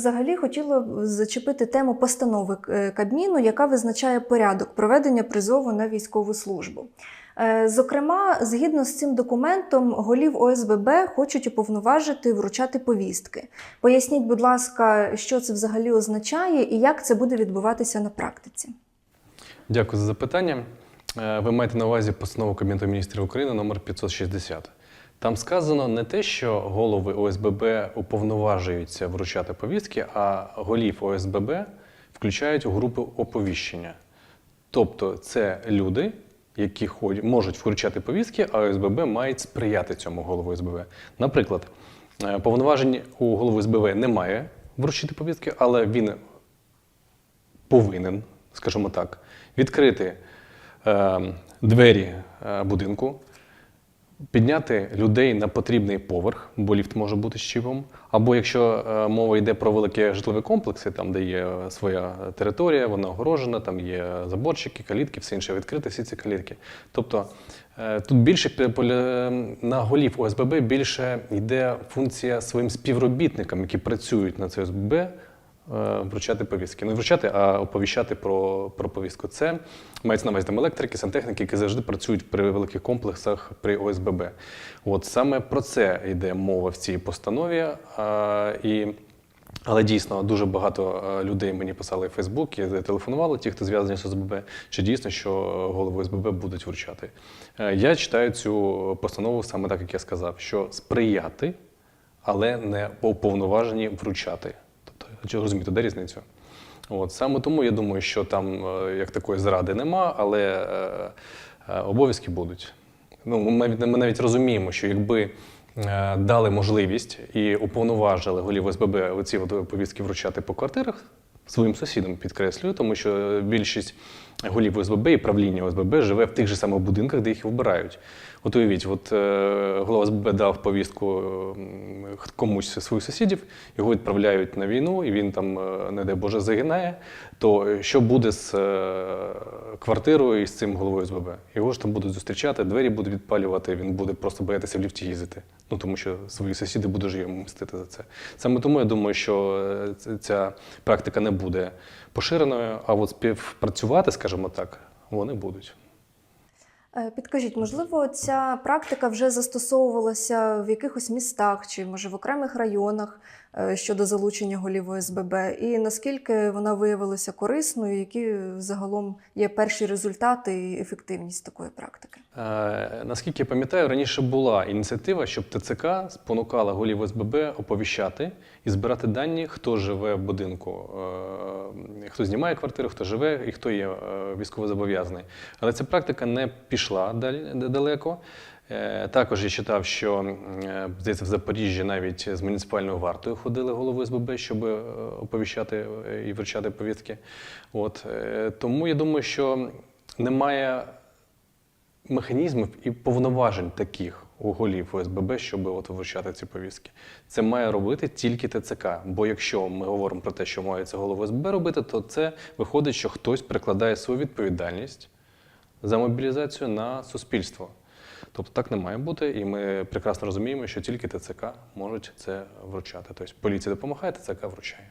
взагалі хотіла зачепити тему постанови е, Кабміну, яка визначає порядок проведення призову на військову службу. Е, Зокрема, згідно з цим документом, голів ОСББ хочуть уповноважити вручати повістки. Поясніть, будь ласка, що це взагалі означає і як це буде відбуватися на практиці. Дякую за запитання. Е, Ви маєте на увазі постанову Кабінету міністрів України номер 560. Там сказано не те, що голови ОСББ уповноважуються вручати повістки, а голів ОСББ включають у групи оповіщення. Тобто це люди, які ходять, можуть вручати повістки, а ОСББ мають сприяти цьому голову ОСББ. Наприклад, е, повноважень у голови ОСББ немає вручити повістки, але він повинен, скажімо так, відкрити е, двері будинку, підняти людей на потрібний поверх, бо ліфт може бути з. Або якщо е, мова йде про великі житлові комплекси, там де є е, своя територія, вона огорожена, там є заборчики, калітки, все інше відкрите, всі ці калітки. Тобто е, тут більше на голів ОСББ більше йде функція своїм співробітникам, які працюють на цій ОСББ, вручати повістки. Не вручати, а оповіщати про, про повістку. Це мається на увазі електрики, сантехніки, які завжди працюють при великих комплексах при ОСББ. От саме про це йде мова в цій постанові. А, і, але дійсно дуже багато е, людей мені писали в Фейсбук і телефонували, ті, хто зв'язані з ОСББ, чи дійсно, що голови ОСББ будуть вручати. Е, Я читаю цю постанову саме так, як я сказав, що сприяти, але не уповноважені вручати. Чи розумієте, де різницю? От саме тому я думаю, що там е, як такої зради нема, але е, е, обов'язки будуть. Ну, ми ми навіть розуміємо, що якби дали можливість і уповноважили голів СББ оці от повістки вручати по квартирах своїм сусідам, підкреслюю, тому що більшість голів ОСББ і правління ОСББ живе в тих же самих будинках, де їх вибирають. От уявіть, от е, голова ОСББ дав повістку комусь своїх сусідів, його відправляють на війну, і він там, е, не дай Боже, загинає. То що буде з е, квартирою і з цим головою ОСББ? Його ж там будуть зустрічати, двері будуть відпалювати, він буде просто боятися в ліфті їздити. Ну тому що свої сусіди будуть йому мстити за це. Саме тому я думаю, що е, ця практика не буде поширеною, а от співпрацювати, скажімо так, вони будуть. Е, Підкажіть, можливо, ця практика вже застосовувалася в якихось містах чи може в окремих районах е, щодо залучення голів ОСББ, і наскільки вона виявилася корисною, які загалом є перші результати і ефективність такої практики? Е, наскільки я пам'ятаю, раніше була ініціатива, щоб ТЦК спонукала голів ОСББ оповіщати і збирати дані, хто живе в будинку, е, хто знімає квартиру, хто живе і хто є е, військовозобов'язаний. Але ця практика не пішла далі далеко. Е, Також я читав, що е, здається, в Запоріжжі навіть з муніципальною вартою ходили голови СББ, щоб е, оповіщати і вручати повістки. От тому я думаю, що немає механізмів і повноважень таких у голів ОСББ, щоб от вручати ці повістки. Це має робити тільки ТЦК. Бо якщо ми говоримо про те, що має це голова ОСББ робити, то це виходить, що хтось прикладає свою відповідальність за мобілізацію на суспільство. Тобто так не має бути, і ми прекрасно розуміємо, що тільки ТЦК можуть це вручати. Тобто поліція допомагає, ТЦК вручає.